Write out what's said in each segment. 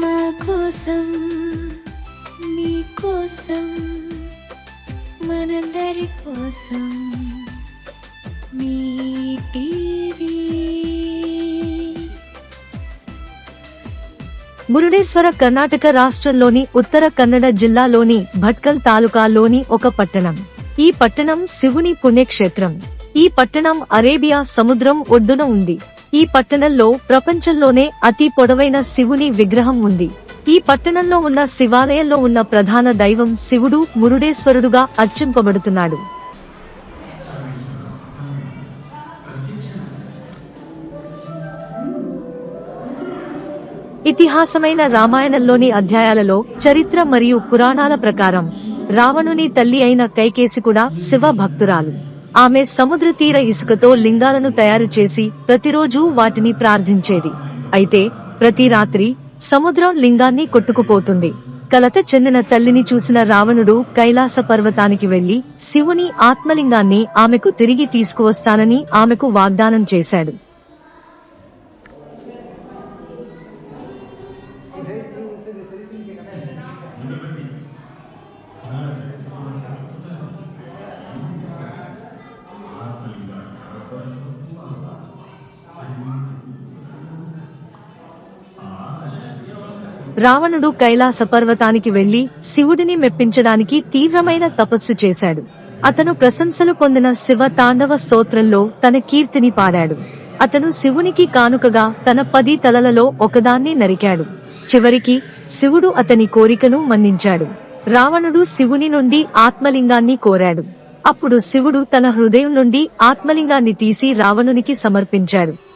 మా కోసం మీ కోసం మనందరి కోసం మీ టీవీ. మురుడేశ్వర కర్ణాటక రాష్ట్రంలోని ఉత్తర కన్నడ జిల్లాలోని భట్కల్ తాలూకాలోని ఒక పట్టణం. ఈ పట్టణం శివుని పుణ్యక్షేత్రం. ఈ పట్టణం అరేబియా సముద్రం ఒడ్డున ఉంది. ఈ పట్టణంలో ప్రపంచంలోనే అతి పొడవైన శివుని విగ్రహం ఉంది. ఈ పట్టణంలో ఉన్న శివాలయంలో ఉన్న ప్రధాన దైవం శివుడు మురుడేశ్వరుడుగా అర్చింపబడుతున్నాడు. ఇతిహాసమైన రామాయణంలోని అధ్యాయాలలో చరిత్ర మరియు పురాణాల ప్రకారం రావణుని తల్లి అయిన కైకేసి కూడా శివ భక్తురాలు ఆమె సముద్ర తీర ఇసుకతో లింగాలను తయారు చేసి ప్రతిరోజు వాటిని ప్రార్థించేది. అయితే ప్రతి రాత్రి సముద్రం లింగాన్ని కొట్టుకుపోతుంది. కలత చెందిన తల్లిని చూసిన రావణుడు కైలాస పర్వతానికి వెళ్ళి శివుని ఆత్మలింగాన్ని ఆమెకు తిరిగి తీసుకువస్తానని ఆమెకు వాగ్దానం చేశాడు. రావణుడు కైలాస పర్వతానికి వెళ్ళి శివుడిని మెప్పించడానికి తీవ్రమైన తపస్సు చేశాడు. అతను ప్రశంసలు పొందిన శివ తాండవ స్తోత్రంలో తన కీర్తిని పాడాడు. అతను శివునికి కానుకగా తన పది తలలలో ఒకదాన్ని నరికాడు. చివరికి శివుడు అతని కోరికను మన్నించాడు. రావణుడు శివుని నుండి ఆత్మలింగాన్ని కోరాడు. అప్పుడు శివుడు తన హృదయం నుండి ఆత్మలింగాన్ని తీసి రావణునికి సమర్పించాడు.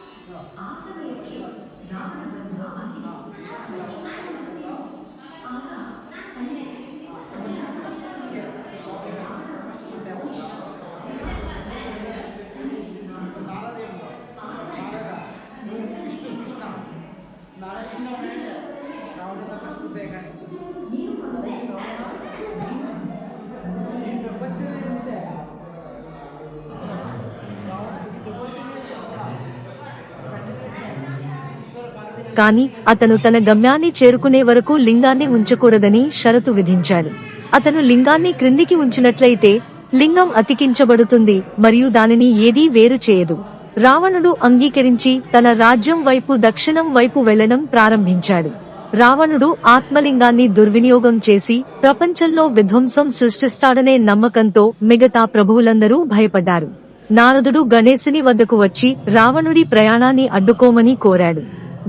కాని అతను తన గమ్యాన్ని చేరుకునే వరకు లింగాన్ని ఉంచకూడదని షరతు విధించాడు. అతను లింగాన్ని క్రిందికి ఉంచినట్లయితే లింగం అతికించబడుతుంది మరియు దానిని ఏదీ వేరు చేయదు. రావణుడు అంగీకరించి తన రాజ్యం వైపు దక్షిణం వైపు వెళ్ళడం ప్రారంభించాడు. రావణుడు ఆత్మలింగాన్ని దుర్వినియోగం చేసి ప్రపంచంలో విధ్వంసం సృష్టిస్తాడనే నమ్మకంతో మిగతా ప్రభువులందరూ భయపడ్డారు. నారదుడు గణేశుని వద్దకు వచ్చి రావణుడి ప్రయాణాన్ని అడ్డుకోమని కోరాడు.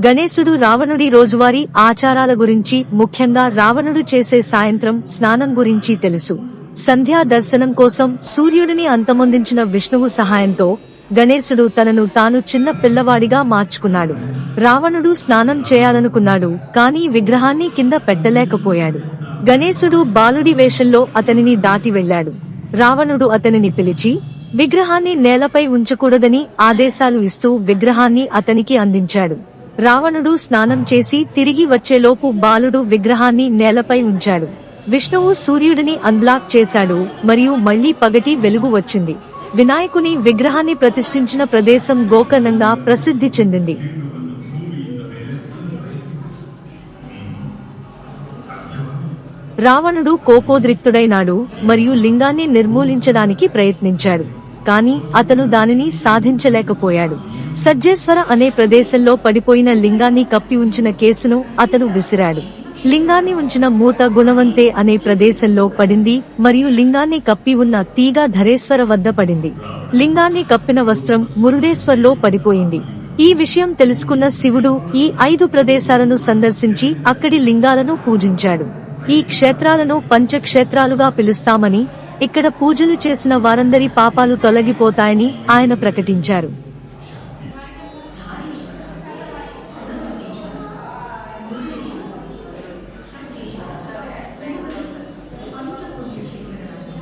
గణేశుడు రావణుడి రోజువారీ ఆచారాల గురించి ముఖ్యంగా రావణుడు చేసే సాయంత్రం స్నానం గురించి తెలుసు. సంధ్యా దర్శనం కోసం సూర్యుడిని అంతమొందించిన విష్ణువు సహాయంతో గణేశుడు తనను తాను చిన్న పిల్లవాడిగా మార్చుకున్నాడు. రావణుడు స్నానం చేయాలనుకున్నాడు కానీ విగ్రహాన్ని కింద పెట్టలేకపోయాడు. గణేశుడు బాలుడి వేషంలో అతనిని దాటి వెళ్ళాడు రావణుడు అతనిని పిలిచి విగ్రహాన్ని నేలపై ఉంచకూడదని ఆదేశాలు ఇస్తూ విగ్రహాన్ని అతనికి అందించాడు. రావణుడు స్నానం చేసి తిరిగి వచ్చేలోపు బాలుడు విగ్రహాన్ని నేలపై ఉంచాడు. విష్ణువు సూర్యుడిని అన్బ్లాక్ చేశాడు మరియు మళ్ళీ పగటి వెలుగు వచ్చింది. వినాయకుని విగ్రహాన్ని ప్రతిష్ఠించిన ప్రదేశం గోకర్ణంగా ప్రసిద్ధి చెందింది. రావణుడు కోపోద్రిక్తుడైనాడు మరియు లింగాన్ని నిర్మూలించడానికి ప్రయత్నించాడు. కానీ అతను దానిని సాధించలేకపోయాడు. సజ్జేశ్వర అనే ప్రదేశంలో పడిపోయిన లింగాన్ని కప్పి ఉంచిన కేసును అతను విసిరాడు. లింగాన్ని ఉంచిన మూత గుణవంతే అనే ప్రదేశంలో పడింది మరియు లింగాన్ని కప్పి ఉన్న తీగ ధరేశ్వర వద్ద పడింది. లింగాన్ని కప్పిన వస్త్రం మురుడేశ్వర్లో పడిపోయింది. ఈ విషయం తెలుసుకున్న శివుడు ఈ ఐదు ప్రదేశాలను సందర్శించి అక్కడి లింగాలను పూజించాడు. ఈ క్షేత్రాలను పంచక్షేత్రాలుగా పిలుస్తామని ఇక్కడ పూజలు చేసిన వారందరి పాపాలు తొలగిపోతాయని ఆయన ప్రకటించారు.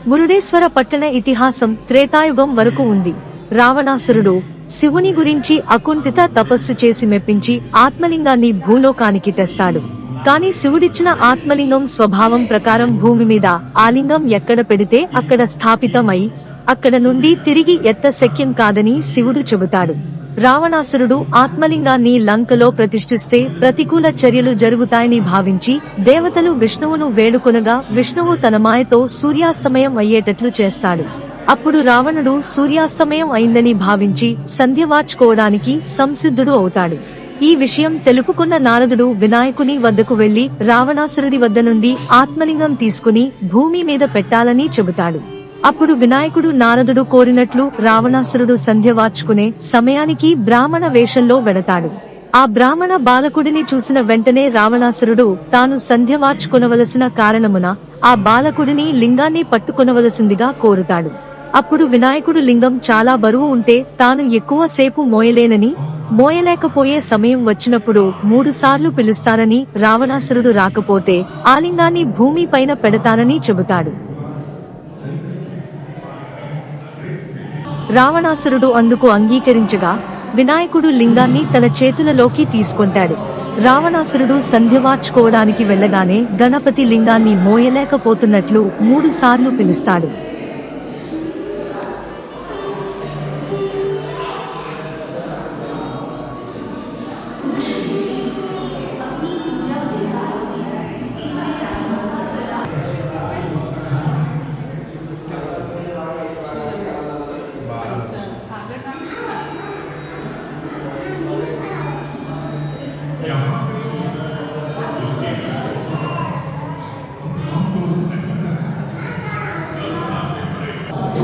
మురుడేశ్వర పట్టణ ఇతిహాసం త్రేతాయుగం వరకు ఉంది. రావణాసురుడు శివుని గురించి అకుంఠిత తపస్సు చేసి మెప్పించి ఆత్మలింగాన్ని భూలోకానికి తెస్తాడు. కాని శివుడిచ్చిన ఆత్మలింగం స్వభావం ప్రకారం భూమి మీద ఆ లింగం ఎక్కడ పెడితే అక్కడ స్థాపితమై అక్కడ నుండి తిరిగి ఎత్త శక్యం కాదని శివుడు చెబుతాడు. రావణాసురుడు ఆత్మలింగాన్ని లంకలో ప్రతిష్ఠిస్తే ప్రతికూల చర్యలు జరుగుతాయని భావించి దేవతలు విష్ణువును వేడుకొనగా విష్ణువు తన మాయతో సూర్యాస్తమయం అయ్యేటట్లు చేస్తాడు. అప్పుడు రావణుడు సూర్యాస్తమయం అయిందని భావించి సంధ్యవార్చుకోవడానికి సంసిద్ధుడు అవుతాడు. ఈ విషయం తెలుపుకున్న నారదుడు వినాయకుని వద్దకు వెళ్ళి రావణాసురుడి వద్ద నుండి ఆత్మలింగం తీసుకుని భూమి మీద పెట్టాలని చెబుతాడు. అప్పుడు వినాయకుడు నారదుడు కోరినట్లు రావణాసురుడు సంధ్య వార్చుకునే సమయానికి బ్రాహ్మణ వేషంలో వెడతాడు. ఆ బ్రాహ్మణ బాలకుడిని చూసిన వెంటనే రావణాసురుడు తాను సంధ్య వార్చుకొనవలసిన కారణమున ఆ బాలకుడిని లింగాన్ని పట్టుకొనవలసిందిగా కోరుతాడు. అప్పుడు వినాయకుడు లింగం చాలా బరువు ఉంటే తాను ఎక్కువ సేపు మోయలేనని మోయలేకపోయే సమయం వచ్చినప్పుడు మూడు సార్లు పిలుస్తానని రావణాసురుడు రాకపోతే ఆ లింగాన్ని భూమి పైన పెడతానని చెబుతాడు. రావణాసురుడు అందుకు అంగీకరించగా వినాయకుడు లింగాన్ని తన చేతులలోకి తీసుకుంటాడు. రావణాసురుడు సంధ్యవార్చుకోవడానికి వెళ్ళగానే గణపతి లింగాన్ని మోయలేకపోతున్నట్లు మూడుసార్లు పిలుస్తాడు.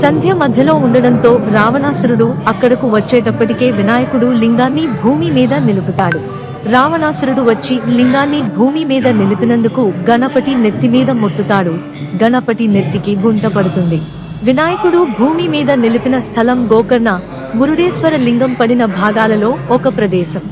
సంధ్య మధ్యలో ఉండడంతో రావణాసురుడు అక్కడకు వచ్చేటప్పటికే వినాయకుడు లింగాన్ని భూమి మీద నిలుపుతాడు. రావణాసురుడు వచ్చి లింగాన్ని భూమి మీద నిలిపినందుకు గణపతి నెత్తి మీద ముట్టుతాడు. గణపతి నెత్తికి గుంట పడుతుంది. వినాయకుడు భూమి మీద నిలిపిన స్థలం గోకర్ణ మురుడేశ్వర లింగం పడిన భాగాలలో ఒక ప్రదేశం.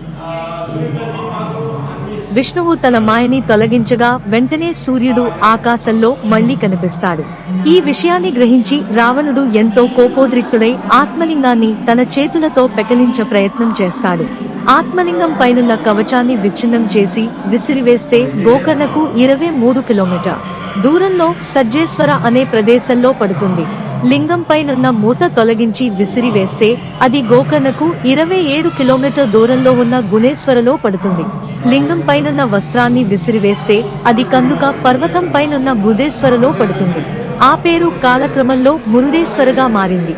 విష్ణువు తన మాయని తొలగించగా వెంటనే సూర్యుడు ఆకాశంలో మళ్ళీ కనిపిస్తాడు. ఈ విషయాన్ని గ్రహించి రావణుడు ఎంతో కోపోద్రిక్తుడై ఆత్మలింగాన్ని తన చేతులతో పెకలించే ప్రయత్నం చేస్తాడు. ఆత్మలింగం పైనున్న కవచాన్ని విచ్ఛిన్నం చేసి విసిరివేస్తే గోకర్ణకు ఇరవై మూడు కిలోమీటర్. దూరంలో సజ్జేశ్వర అనే ప్రదేశంలో పడుతుంది. లింగంపైనున్న మూత తొలగించి విసిరివేస్తే అది గోకర్ణకు ఇరవై ఏడు కిలోమీటర్ దూరంలో ఉన్న గుణేశ్వరలో పడుతుంది. లింగం పైనున్న వస్త్రాన్ని విసిరివేస్తే అది కందుక పర్వతం పైనున్న బుధేశ్వరలో పడుతుంది. ఆ పేరు కాలక్రమంలో మురుడేశ్వరగా మారింది.